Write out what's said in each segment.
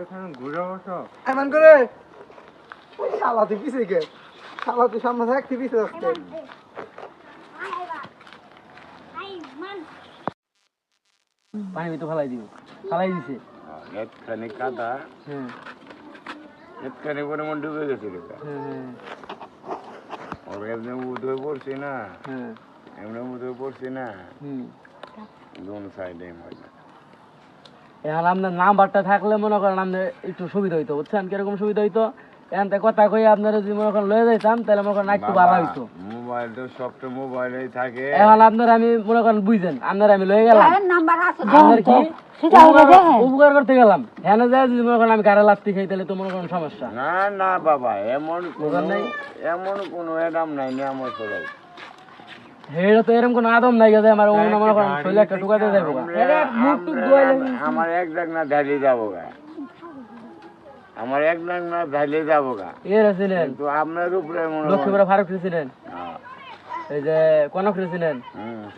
এখানে ঘুরে বসো। এমন করে ওই শালাতে পিছে গে। শালাতে সামনে থাকতে পিছে আসতে পানি তো ফালাই দিব। ফালাই দিছে। একখানি কাদা। হ্যাঁ। একখানি করে মন ডুবে গেছিল হ্যাঁ ওর এমনি উদয় পড়ছি না। হ্যাঁ। এমনি উদয় পড়ছি না। হুম। দোন সাইডে মজা এখন আপনার নাম্বারটা থাকলে মনে করেন আপনার একটু সুবিধা হইতো বুঝছেন? কীরকম সুবিধা হইতো? এখন তো কথা কই আপনারা যদি মনে করেন লয়ে যাইতাম তাহলে মনে করেন একটু ভালো হইতো। মোবাইল তো সবটা মোবাইলেই থাকে। এখন আপনার আমি মনে করেন বুঝছেন আপনার আমি লয়ে গেলাম। নাম্বার আছে আপনার কি? উপকার- উপকার করতে গেলাম। হ্যাঁ যায় যদি মনে করেন আমি গাড়ি লাত্তি খাই তাহলে তো মনে করেন সমস্যা। না না বাবা এমন কোনো এমন কোনো নাই নিয়ামত হেড়ে তো এরকম কোনো আদম নাই গেছে আমার একটা যাব। আমার এক ডাক না ধাইলে যাব গা। আমার এক ডাক না ধাইলে যাব গা। এরা ছিলেন। কিন্তু আপনার উপরে মনে লক্ষ্মীপুরা ফারুক ছিলেন। হ্যাঁ, এই যে কনক ছিলেন।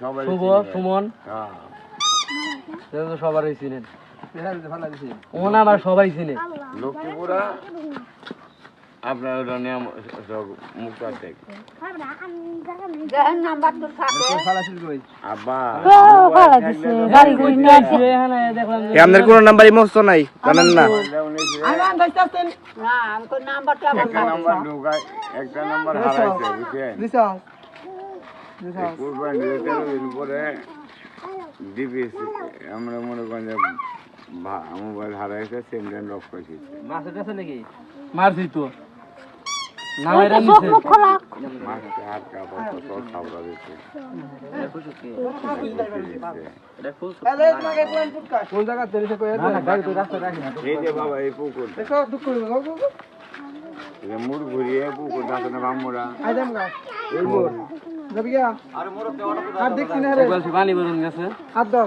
সবাই শুভ সুমন। হ্যাঁ, সবারই ছিলেন। ভালো দিছে ওন আমার সবাই চিনে লক্ষ্মীপুরা আপনার ওটা নিয়ামত সব মুক্ত আপনার কোনো নাম্বারই নাই জানেন না? একটা নাম্বার ঢোকায় একটা নাম্বার হারাইছে বুঝছেন? কুরবানি আমরা মনে করেন মোবাইল হারাইছে সেন্ডেন রক করেছি। নাকি? মারছি তো। কোন ফুটকা কোন জায়গা মুড় ঘুরিয়ে পুকুর দাঁতে না বামুরা। এই মোর আর দেখছি না রে। পানি বেরোন গেছে। হাত দাও।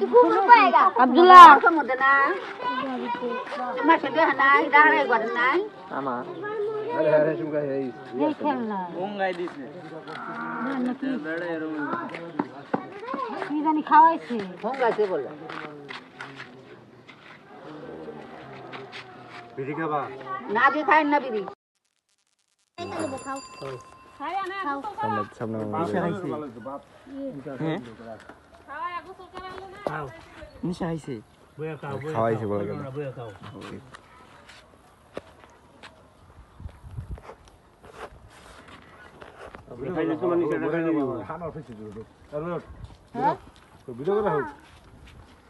সামনে আব্দুল্লাহ। আমার খাওয়াইছে? বলে। না দিয়ে খাই না বিড়ি। সামনে নিশা আইছে খাওয়াইছে বলে গেল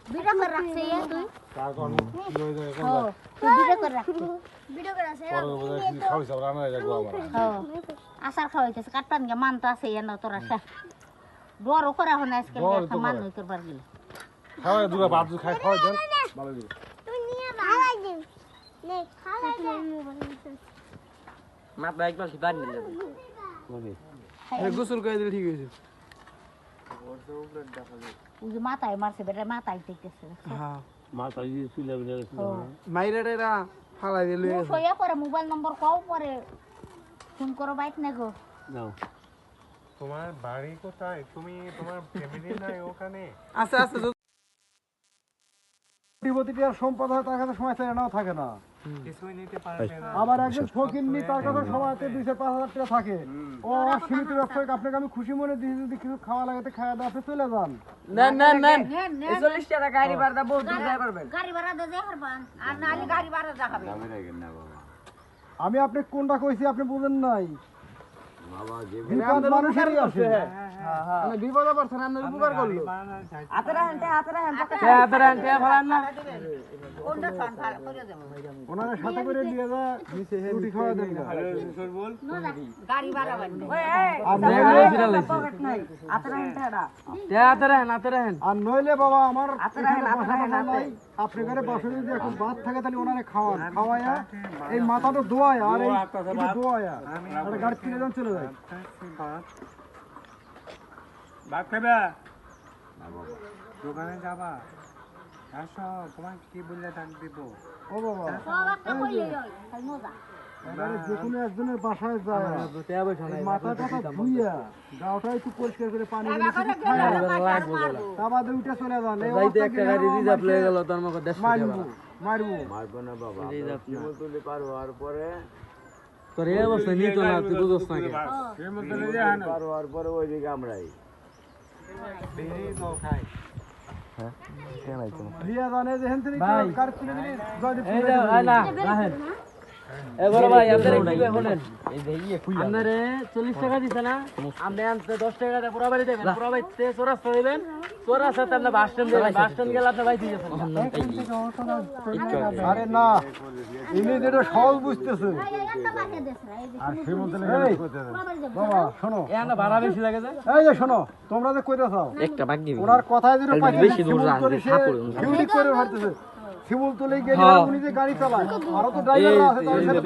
ভিডিও করে রাখছে ইয়ে তুই হ্যাঁ, তুই ভিডিও করে রাখছে ভিডিও করে আছে আসার খাওয়াইতেছে কাটপান গে মান তো আছে এনে তোরা সা বড় করে হন আজকে মান নই করবার গেলে। তুই নিয়ে খাওয়াই দে নে খাওয়াই দে। মাথা একবার কি পানি দিলে গোসল করে দিলে ঠিক হয়েছে। মাথায় মারছে বেটা মাথায় দেখতেছে। হ্যাঁ। মাইরাটেরা ফালাই দিলে সইয়া করে মোবাইল নম্বর কও পরে। ফোন করো বাইক না গো। তোমার বাড়ি কোথায়? তুমি তোমার ফ্যামিলি নাই ওখানে? আস্তে আস্তে কোটিপতিটার সম্পদ হয় তার কাছে সময় চাই নাও থাকে না। কিছুই নিতে পারবে না। আবার একজন ফকিন্নি তার কাছে সময়তে দুইশো পাঁচ হাজার টাকা থাকে। ও সীমিত ব্যবসায়িক আপনাকে আমি খুশি মনে দিয়ে যদি কিছু খাওয়া লাগাতে খাওয়া দাওয়া আপনি চলে যান। নেন নেন নেন। চল্লিশ টাকা গাড়ি ভাড়া বহুত দূর পারবেন গাড়ি ভাড়া দে দে আর নালি গাড়ি ভাড়া দেখাবে দামি রাখেন না বাবা। আমি আপনি কোনটা কইছি আপনি বুঝেন নাই। আর নইলে বাবা আমার আপনি ঘরে বাসা যদি এখন ভাত থাকে তাহলে ওনারে খাওয়ান। খাওয়ায়া এই মাথাটা ধোয়ায় আর এই এটা গাড়ি চলে যায় ভাত খাবে দোকানে যাবা। আসো তোমাকে কি বললে ডাক দিব। ও বাবা। হয়? খালি মজা। এবারে যে কোনো একজনের বাসায় যায়। টেয়া পয়সা নাই মাথা টাথা ধুইয়া গাওটা একটু পরিষ্কার করে পানি বাবা করে গেলে লাগবো বলে তা বাদে উঠে চলে যান এই যাইতে অবস্থা একটা গাড়ি রিজার্ভ লয়ে গেল তার মারবো মারবো। মারবো না বাবা পার হওয়ার পরে তোর এই অবস্থা নিত না তুই বুঝোস না কে শিমুলতলি পার পরে ওইদিকে আমরাই চল্লিশ টাকা দিছে না? আপনি দশ টাকা পুরা বাড়ি দেবেন পুরা বাড়িতে চৌরাস্তা দেবেন। চৌরাস্তাতে আপনি বাস স্ট্যান্ড দেবেন বাস স্ট্যান্ড গেলে আপনি বাইতে গেছেন আরে না ইনি যেটা সহজ বুঝতেছে। এই এই একটা বাসে দেশ রে এই যে আর শিমুলতলি পুরা বাবা শোনো। এ ভাড়া বেশি লাগে যে। এই যে শোনো তোমরা যে কইতে চাও একটা ভাগ দিবি ওনার কথায় যেটা পাইছে বেশি দূর যান, শিমুলতলি সে ঠাকুর, ডিউটি করে গেলে উনি যে গাড়ি চালায় আরও তো ড্রাইভাররা আছে তাদের সাথে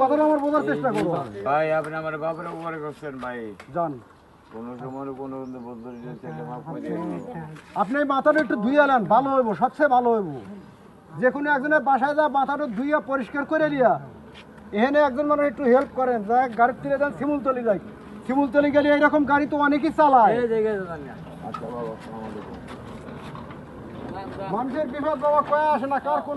কথাটা আমার বোঝার চেষ্টা করো। ভাই আপনি আমার বাপের উপরে করছেন ভাই। জান। কোনো সময় কোনো বন্ধুর ছেলে মাফ করে আপনি মাথাটা একটু ধুইয়া নেন ভালো হইব সবচেয়ে ভালো হইব। যে কোনো একজনের বাসায় যা মাথাটা ধুইয়া পরিষ্কার করে নিয়া এখানে একজন মানুষ একটু হেল্প করেন যা গাড়ি তুলে দেন শিমুলতলি যাই। শিমুলতলি গেলে এইরকম গাড়ি তো অনেকেই চালায়। না। মানুষের বিপদ বাবা কয়ে আসে না কার কোন